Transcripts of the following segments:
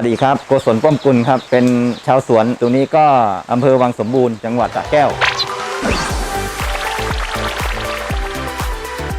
สวัสดีครับโกศลป้อมกุลครับ เป็นชาวสวนตรงนี้ก็อำเภอวังสมบูรณ์จังหวัดสระแก้ว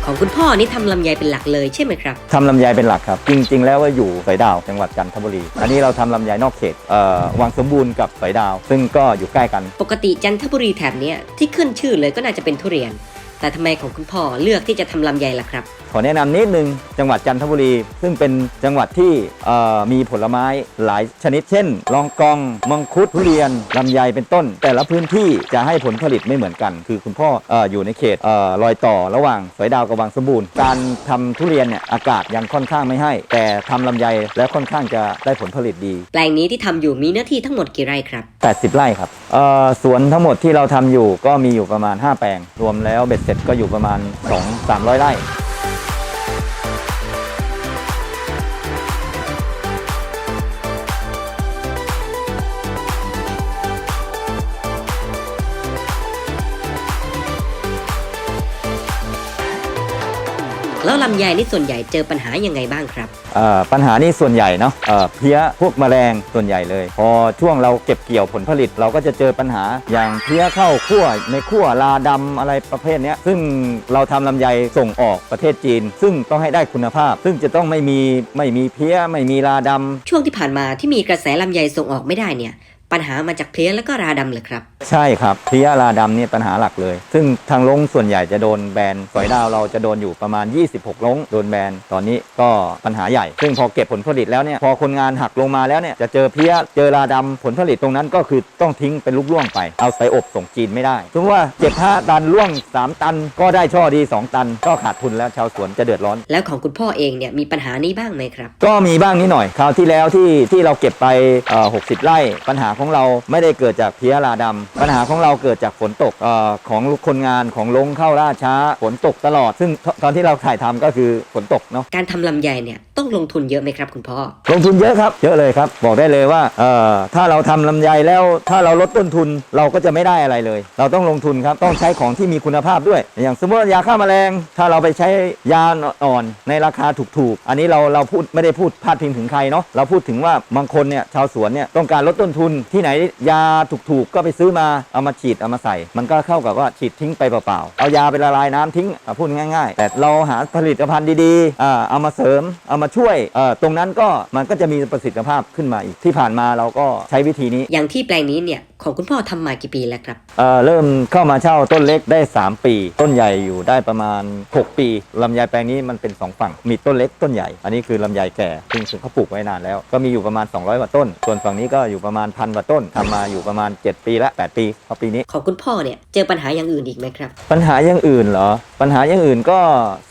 ของคุณพ่อนี่ทำลำไยเป็นหลักเลยใช่ไหมครับ ทำลำไยเป็นหลักครับ จริง ๆ แล้วว่าอยู่สอยดาวจังหวัดจันทบุรี อันนี้เราทำลำไยนอกเขตเอ่อวังสมบูรณ์กับสอยดาว ซึ่งก็อยู่ใกล้กัน ปกติจันทบุรีแถบเนี้ยที่ขึ้นชื่อเลยก็น่าจะเป็นทุเรียน แต่ทำไมของคุณพ่อเลือกที่จะทำลำไยล่ะครับ ขอแนะนำนิดนึงจังหวัดจันทบุรี ซึ่งเป็นจังหวัดที่เอ่อมีผลไม้หลายชนิด เช่น ลองกองมังคุดทุเรียนลำไยเป็นต้น แต่ละพื้นที่จะให้ผลผลิตไม่เหมือนกัน คือคุณพ่อเอออยู่ในเขตเออรอยต่อระหว่างสอยดาวกับวังสมบูรณ์ การทำทุเรียนเนี่ยอากาศยังค่อนข้างไม่ให้ แต่ทำลำไยแล้วค่อนข้างจะได้ผลผลิตดี แปลงนี้ที่ทำอยู่มีเนื้อที่ทั้งหมดกี่ไร่ครับ 80 ไร่ครับเอ่อสวนทั้งหมดที่เราทำอยู่ก็มีอยู่ประมาณ 5 แปลง รวมแล้วเบ็ดเสร็จก็อยู่ประมาณ 2 300 ไร่ แล้วลำไยนี่ส่วนใหญ่เจอปัญหายังไงบ้างครับ เอ่อปัญหานี่ส่วนใหญ่เนาะเอ่อเพี้ยพวกแมลงส่วนใหญ่เลย พอช่วงเราเก็บเกี่ยวผลผลิต เราก็จะเจอปัญหาอย่างเพี้ยเข้าขั้วในขั้วลาดำอะไรประเภทเนี้ยซึ่งเราทำลำไยส่งออกประเทศจีน ซึ่งต้องให้ได้คุณภาพ ซึ่งจะต้องไม่มีไม่มีเพี้ยไม่มีลาดำ ช่วงที่ผ่านมาที่มีกระแสลำไยส่งออกไม่ได้เนี่ย ปัญหามาจากเพลี้ยแล้วก็ราดำเหรอครับ ใช่ครับเพลี้ยราดำเนี่ยปัญหาหลักเลย ซึ่งทางลงส่วนใหญ่จะโดนแบนสอยดาวเราจะโดนอยู่ประมาณ 26 ลงโดนแบนตอนนี้ก็ปัญหาใหญ่ ซึ่งพอเก็บผลผลิตแล้วเนี่ยพอคนงานหักลงมาแล้วเนี่ยจะเจอเพลี้ยเจอราดำผลผลิตตรงนั้นก็คือต้องทิ้งเป็นลูกล่วงไป เอาใส่อบส่งจีนไม่ได้สมมติว่าเก็บ5ตันล่วง 3 ตัน ก็ได้ช่อดี 2 ตัน ก็ขาดทุนแล้วชาวสวนจะเดือดร้อน แล้วของคุณพ่อเองเนี่ยมีปัญหานี้บ้างไหมครับ ก็มีบ้างนิดหน่อย คราวที่แล้วที่ที่เราเก็บไปเอ่อ60 ไร่ ปัญหาของเราไม่ได้เกิดจากเพี้ยราดำปัญหาของเราเกิดจากฝนตกเออของคนงานของลงเข้าล่าช้าฝนตกตลอด ซึ่งตตอนที่เราถ่ายทำก็คือฝนตกเนาะการทำลำไยเนี่ยต้องลงทุนเยอะไหมครับคุณพ่อ ลงทุนเยอะครับ เยอะเลยครับ บอกได้เลยว่าเอ่อถ้าเราทำลำไยแล้วถ้าเราลดต้นทุนเราก็จะไม่ได้อะไรเลย เราต้องลงทุนครับต้องใช้ของที่มีคุณภาพด้วย อย่างสมมติว่ายาฆ่าแมลง ถ้าเราไปใช้ยาอ่อนๆในราคาถูกๆ อันนี้เราเราพูดไม่ได้พูดพาดพิงถึงใครเนาะเราพูดถึงว่าบางคนเนี่ยชาวสวนเนี่ยต้องการลดต้นทุนที่ไหนยาถูกๆก็ไปซื้อมาเอามาฉีดเอามาใส่ มันก็เข้ากับว่าฉีดทิ้งไปเปล่าๆเอายาไปละลายน้ำทิ้งอะพูดง่าย ๆ แต่เราหาผลิตภัณฑ์ดีๆอ่าเอามาเสริมเอามาช่วยเอ่อตรงนั้นก็มันก็จะมีประสิทธิภาพขึ้นมาอีกที่ผ่านมาเราก็ใช้วิธีนี้ อย่างที่แปลงนี้เนี่ยของคุณพ่อทำมากี่ปีแล้วครับเอ่อเริ่มเข้ามาเช่าต้นเล็กได้ 3 ปี ต้นใหญ่อยู่ได้ประมาณ 6 ปีลำไยแปลงนี้มันเป็น 2 ฝั่ง มีต้นเล็กต้นใหญ่ อันนี้คือลำไยแก่ซึ่งซึ่งเขาปลูกไว้นานแล้ว ก็มีอยู่ประมาณ 200กว่าต้น ส่วนฝั่งนี้ก็อยู่ประมาณพันกว่าต้นทำมาอยู่ประมาณ 7 ปีละ 8ปีพอปีนี้ ของคุณพ่อเนี่ยเจอปัญหาอย่างอื่นอีกไหมครับ ปัญหาอย่างอื่นเหรอ ปัญหาอย่างอื่นก็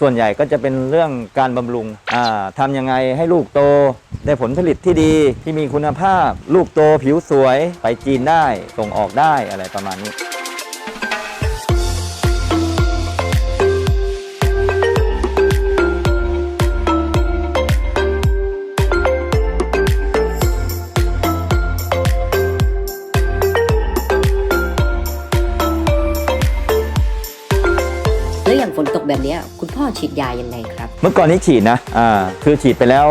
ส่วนใหญ่ก็จะเป็นเรื่องการบำรุงอ่าทำยังไงให้ลูกโต ได้ผลผลิตที่ดีที่มีคุณภาพ ลูกโตผิวสวย ไปจีนได้ส่งออกได้อะไรประมาณนี้ ฉีดยายังไงครับ เมื่อก่อนนี้ฉีดนะอ่าคือฉีดไปแล้ว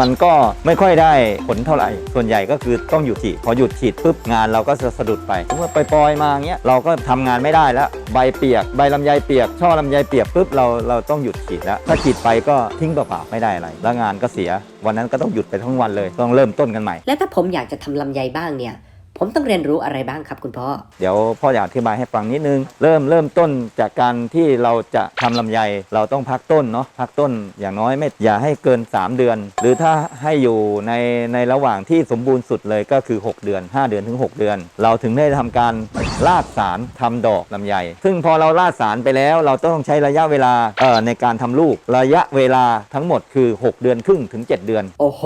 มันก็ไม่ค่อยได้ผลเท่าไหร่ ส่วนใหญ่ก็คือต้องหยุดฉีด พอหยุดฉีดปุ๊บงานเราก็จะสะดุดไปเมื่อไปปล่อยๆมาเงี้ยเราก็ทำงานไม่ได้แล้วใบเปียก ใบลำไยเปียก ช่อลำไยเปียกปุ๊บเราเราต้องหยุดฉีดแล้วถ้าฉีดไปก็ทิ้งเปล่าๆไม่ได้อะไรแล้วงานก็เสีย วันนั้นก็ต้องหยุดไปทั้งวันเลย ต้องเริ่มต้นกันใหม่ แล้วถ้าผมอยากจะทำลำไยบ้างเนี่ย ผมต้องเรียนรู้อะไรบ้างครับคุณพ่อ เดี๋ยวพ่ออยากอธิบายให้ฟังนิดนึง เริ่มเริ่มต้นจากการที่เราจะทำลำไย เราต้องพักต้นเนาะพักต้นอย่างน้อยไม่อย่าให้เกิน 3 เดือน หรือถ้าให้อยู่ในในระหว่างที่สมบูรณ์สุดเลยก็คือ 6 เดือน 5 เดือนถึง 6 เดือน เราถึงได้ทำการ ลาดสารทำดอกลำไย ซึ่งพอเราลาดสารไปแล้ว เราต้องใช้ระยะเวลาเอ่อในการทำลูก ระยะเวลาทั้งหมดคือ 6 เดือนครึ่งถึง 7 เดือน โอ้โห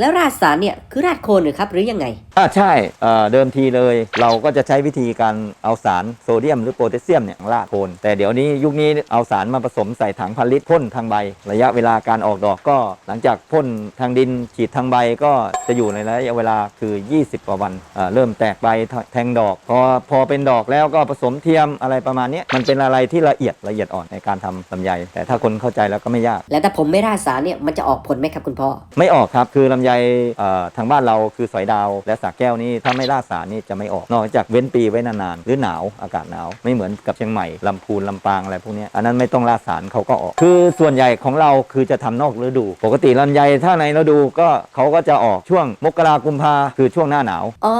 แล้วราดสารเนี่ยคือราดโคนหรือครับหรือยังไงอ่าใช่เอ่อ่อเดิมทีเลย เราก็จะใช้วิธีการเอาสารโซเดียมหรือโพแทสเซียมเนี่ยลาดโคน แต่เดี๋ยวนี้ยุคนี้เอาสารมาผสมใส่ถังพันลิตรพ่นทางใบ ระยะเวลาการออกดอกก็ หลังจากพ่นทางดินฉีดทางใบก็จะอยู่ในระยะเวลาคือ 20กว่าวันอ่าเริ่มแตกใบแทงดอกพอพอเป็นดอกแล้วก็ผสมเทียมอะไรประมาณเนี้ยมันเป็นอะไรที่ละเอียดละเอียดอ่อนในการทำลำไย แต่ถ้าคนเข้าใจแล้วก็ไม่ยาก แล้วถ้าผมไม่ราดสารเนี่ยมันจะออกผลไหมครับคุณพ่อ ไม่ออกครับคือลำไยเอ่อทางบ้านเราคือสอยดาว และสาแก้วนี่ถ้าไม่ราดสารนี่จะไม่ออกนอกจากเว้นปีไว้นานๆหรือหนาวอากาศหนาวไม่เหมือนกับเชียงใหม่ลำพูนลำปางอะไรพวกเนี้ยอันนั้นไม่ต้องราดสารเขาก็ออก คือส่วนใหญ่ของเราคือจะทำนอกฤดู ปกติลำไยถ้าในฤดูก็เขาก็จะออกช่วงมกรากุมภาคือช่วงหน้าหนาวอ๋อ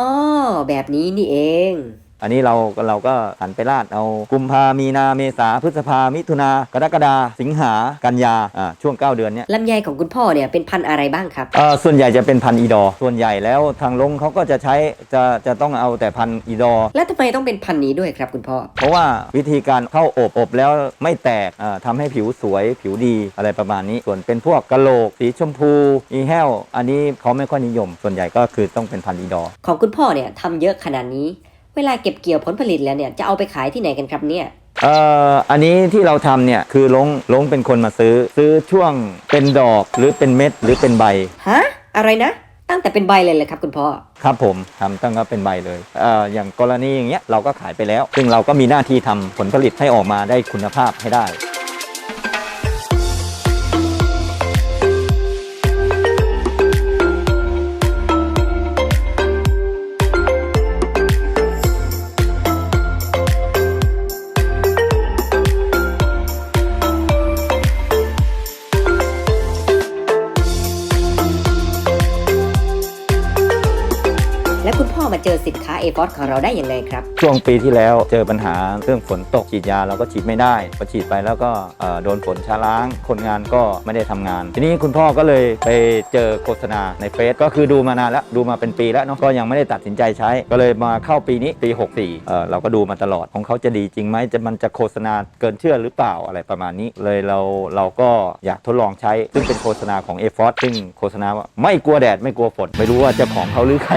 แบบนี้นี่เอง อันนี้เราเราก็หันไปราดเอากุมภามีนาเมษาพฤษภามิถุนากรกฎาสิงหากันยาอ่าช่วง 9 เดือนเนี้ยลำไยของคุณพ่อเนี่ยเป็นพันธุ์อะไรบ้างครับเอ่อส่วนใหญ่จะเป็นพันธุ์อีดอร์ส่วนใหญ่แล้วทางลงเขาก็จะใช้จะจะต้องเอาแต่พันธุ์อีดอร์แล้วทำไมต้องเป็นพันธุ์นี้ด้วยครับคุณพ่อ เพราะว่าวิธีการเข้าอบอบแล้วไม่แตกอ่าทำให้ผิวสวยผิวดีอะไรประมาณนี้ ส่วนเป็นพวกกะโหลก สีชมพูอีแห้ว อันนี้เขาไม่ค่อยนิยม ส่วนใหญ่ก็คือต้องเป็นพันธุ์อีดอร์ ของคุณพ่อเนี่ยทำเยอะขนาดนี้ เวลาเก็บเกี่ยวผลผลิตแล้วเนี่ยจะเอาไปขายที่ไหนกันครับเนี่ยเอ่ออันนี้ที่เราทำเนี่ยคือลงลงเป็นคนมาซื้อ ซื้อช่วงเป็นดอกหรือเป็นเม็ดหรือเป็นใบ ฮะอะไรนะ ตั้งแต่เป็นใบเลยเลยครับคุณพ่อครับผมทำตั้งก็เป็นใบเลยเอ่ออย่างกรณีอย่างเงี้ยเราก็ขายไปแล้ว ซึ่งเราก็มีหน้าที่ทำผลผลิตให้ออกมาได้คุณภาพให้ได้ ฟอสของเราได้ยังไงครับ ช่วงปีที่แล้วเจอปัญหาเรื่องฝนตกฉีดยาเราก็ฉีดไม่ได้พอฉีดไปแล้วก็โดนฝนช้าล้าง คนงานก็ไม่ได้ทำงาน ทีนี้คุณพ่อก็เลยไปเจอโฆษณาในเฟซก็คือดูมานานแล้วดูมาเป็นปีแล้วเนาะก็ยังไม่ได้ตัดสินใจใช้ ก็เลยมาเข้าปีนี้ปี 64เออเราก็ดูมาตลอดของเขาจะดีจริงไหมจะมันจะโฆษณาเกินเชื่อหรือเปล่าอะไรประมาณนี้ เลยเราเราก็อยากทดลองใช้ ซึ่งเป็นโฆษณาของ a f o r ซึ่งโฆษณาว่าไม่กลัวแดดไม่กลัวฝนไม่รู้ว่าเจ้าของเขาหรือใคร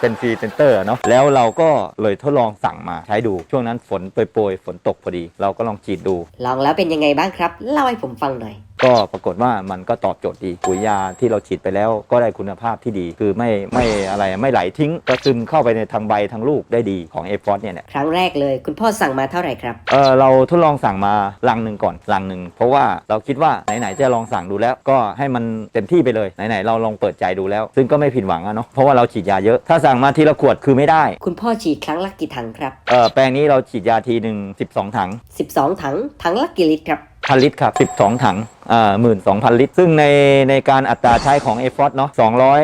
เป็นฟรีเซนเตอร์เนาะแล้วเราก็เลยทดลองสั่งมาใช้ดูช่วงนั้นฝนโปรยๆฝนตกพอดี เราก็ลองฉีดดู ลองแล้วเป็นยังไงบ้างครับ เล่าให้ผมฟังหน่อย ก็ปรากฏว่ามันก็ตอบโจทย์ดีปุ๋ยยาที่เราฉีดไปแล้วก็ได้คุณภาพที่ดี คือไม่ไม่อะไรไม่ไหลทิ้ง ก็ซึมเข้าไปในทางใบทางลูกได้ดีของ a f o r เนี่ยเนี่ยครั้งแรกเลย คุณพ่อสั่งมาเท่าไหร่ครับเออเราทดลองสั่งมาลังหนึ่งก่อนลังหนึ่งเพราะว่าเราคิดว่าไหนๆจะลองสั่งดูแล้วก็ให้มันเต็มที่ไปเลยไหนๆเราลองเปิดใจดูแล้ว ซึ่งก็ไม่ผิดหวังอะเนาะเพราะว่าเราฉีดยาเยอะถ้าสั่งมาทีละขวดคือไม่ได้คุณพ่อฉีดครั้งละกี่ถังครับเออแปลงนี้เราฉีดยาทีหนึ่ง12 ถัง 12 ถังถังละกี่ลิตรครับ พันลิตรครับ 12 ถังอ่าหมื่นสองพันลิตร ซึ่งในในการอัตราใช้ของ a f o r เนาะ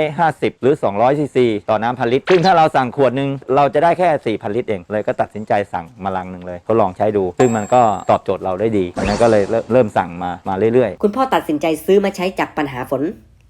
250 หรือ 200ซีซีต่อน้ำพันลิตร ซึ่งถ้าเราสั่งขวดหนึ่งเราจะได้แค่ 4,000 ลิตรเอง เลยก็ตัดสินใจสั่งมาลังหนึ่งเลยทดลองใช้ดู ซึ่งมันก็ตอบโจทย์เราได้ดีดังนั้นก็เลยเริ่มสั่งมามาเรื่อยๆ คุณพ่อตัดสินใจซื้อมาใช้จากปัญหาฝน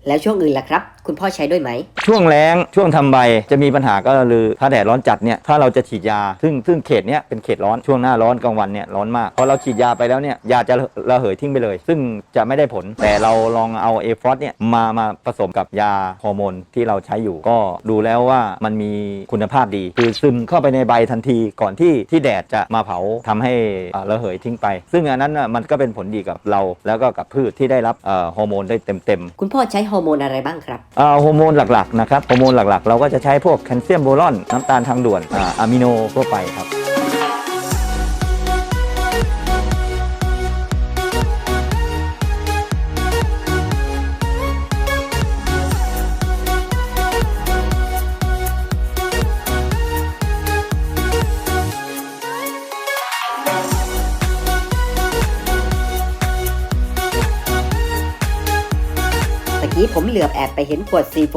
แล้วช่วงอื่นล่ะครับคุณพ่อใช้ด้วยไหมๆช่วงแล้งช่วงทำใบจะมีปัญหาก็คือถ้าแดดร้อนจัดเนี่ยถ้าเราจะฉีดยา ซึ่งซึ่งเขตเนี้ยเป็นเขตร้อนช่วงหน้าร้อนกลางวันเนี่ยร้อนมากพอเราฉีดยาไปแล้วเนี่ยยาจะระเหยทิ้งไปเลย ซึ่งจะไม่ได้ผล แต่เราลองเอาเอฟอสเนี่ยมามาผสมกับยาฮอร์โมนที่เราใช้อยู่ ก็ดูแล้วว่ามันมีคุณภาพดี คือซึมเข้าไปในใบทันทีก่อนที่ที่แดดจะมาเผาทำให้อ่าระเหยทิ้งไป ซึ่งอันนั้นน่ะมันก็เป็นผลดีกับเรา แล้วก็กับพืชที่ได้รับเอ่อฮอร์โมนได้เต็มๆ คุณพ่อใช้ฮอร์โมนอะไรบ้างครับอ่าฮอร์โมนหลักๆนะครับฮอร์โมนหลักๆ เราก็จะใช้พวกแคลเซียมโบรอนน้ำตาลทางด่วนอาอะมิโนทั่วไปครับ ผมเหลือบแอบไปเห็นขวดซีโฟ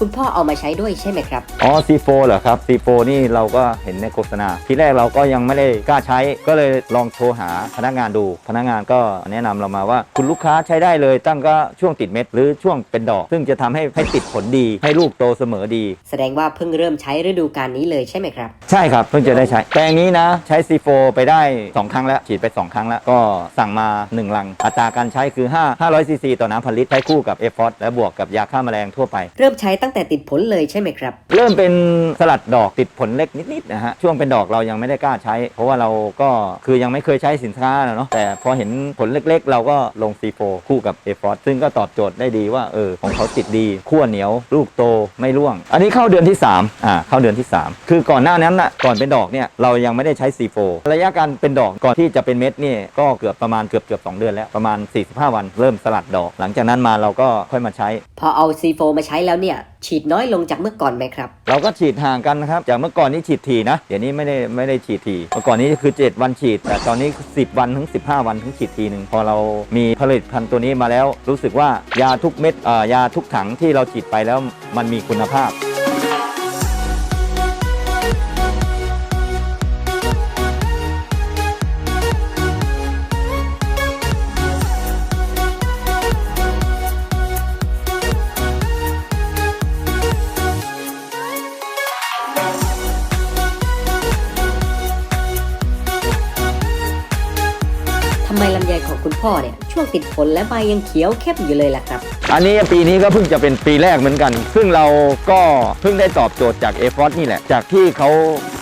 คุณพ่อเอามาใช้ด้วยใช่ไหมครับ อ๋อ C4 เหรอครับ C4 นี่เราก็เห็นในโฆษณา ทีแรกเราก็ยังไม่ได้กล้าใช้ ก็เลยลองโทรหาพนักงานดู พนักงานก็แนะนำเรามาว่า คุณลูกค้าใช้ได้เลย ตั้งก็ช่วงติดเม็ดหรือช่วงเป็นดอก ซึ่งจะทำให้ให้ติดผลดี ให้ลูกโตเสมอดี แสดงว่าเพิ่งเริ่มใช้ฤดูกาลนี้เลยใช่ไหมครับ ใช่ครับ เพิ่งจะได้ใช้ แปลงนี้นะ ใช้ C4 ไปได้ 2 ครั้งแล้ว ฉีดไป 2 ครั้งแล้ว ก็สั่งมา 1 ลัง อัตราการใช้คือ 5 500ซีซีต่อน้ำพันลิตรใช้คู่กับเอฟอสและบวกกับยาฆ่าแมลงทั่วไป เริ่มใช้ตั้งแต่ติดผลเลยใช่ไหมครับ เริ่มเป็นสลัดดอกติดผลเล็กนิดๆนะฮะช่วงเป็นดอกเรายังไม่ได้กล้าใช้ เพราะว่าเราก็คือยังไม่เคยใช้สินค้านะเนาะแต่พอเห็นผลเล็กๆ เราก็ลง C4 คู่กับ a f o r ซึ่งก็ตอบโจทย์ได้ดีว่าเออของเขาติดดีขั้วเหนียว ลูกโตไม่ร่วง อันนี้เข้าเดือนที่3อ่าเข้าเดือนที่ 3 คือก่อนหน้านั้นน่ะก่อนเป็นดอกเนี่ยเรายังไม่ได้ใช้ C4 ระยะการเป็นดอกก่อนที่จะเป็นเม็ดนี่ก็เกือบประมาณเกือบเกือบ2เดือนแล้วประมาณ 45 วันเริ่มสลัดดอก หลังจากนั้นมาเราก็ค่อยมาใช้ พอเอา C4 มาใช้แล้วเนี่ย ฉีดน้อยลงจากเมื่อก่อนไหมครับ เราก็ฉีดห่างกันนะครับ จากเมื่อก่อนนี้ฉีดทีนะ เดี๋ยวนี้ไม่ได้ไม่ได้ฉีดทีเมื่อก่อนนี้คือ 7 วันฉีด แต่ตอนนี้ 10 วันถึง 15 วันถึงฉีดทีหนึ่งพอเรามีผลิตภัณฑ์ตัวนี้มาแล้ว รู้สึกว่ายาทุกเม็ดเอ่อยาทุกถังที่เราฉีดไปแล้วมันมีคุณภาพ พ่อเนี่ยช่วงติดผลและใบยังเขียวเข้มอยู่เลยล่ะครับ อันนี้ปีนี้ก็เพิ่งจะเป็นปีแรกเหมือนกัน ซึ่งเราก็เพิ่งได้ตอบโจทย์จากเอฟอนี่แหละ จากที่เขา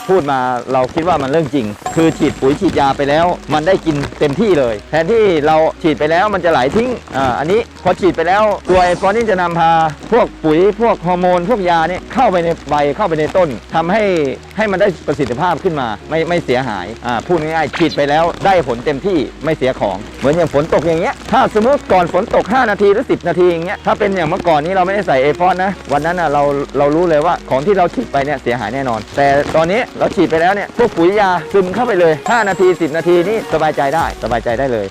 พูดมาเราคิดว่ามันเรื่องจริง คือฉีดปุ๋ยฉีดยาไปแล้ว มันได้กินเต็มที่เลย แทนที่เราฉีดไปแล้วมันจะไหลทิ้งอ่าอันนี้พอฉีดไปแล้วตัวเอฟอนี่จะนำพา พวกปุ๋ยพวกฮอร์โมน พวกยาเนี่ยเข้าไปในใบเข้าไปในต้นทำให้ให้มันได้ประสิทธิภาพขึ้นมา ไม่ไม่เสียหายอ่าพูดง่ายๆฉีดไปแล้วได้ผลเต็มที่ไม่เสียของ เหมือนอย่างฝนตกอย่างเงี้ยถ้าสมมติก่อนฝนตก 5 นาทีหรือ 10 นาทีอย่างเงี้ยถ้าเป็นอย่างเมื่อก่อนนี้เราไม่ได้ใส่เอฟอนนะวันนั้นอะเราเรารู้เลยว่าของที่เราฉีดไปเนี่ยเสียหายแน่นอน แต่ตอนนี้เราฉีดไปแล้วเนี่ยพวกปุ๋ยยาซึมเข้าไปเลย 5 นาที 10 นาทีนี่สบายใจได้สบายใจได้เลย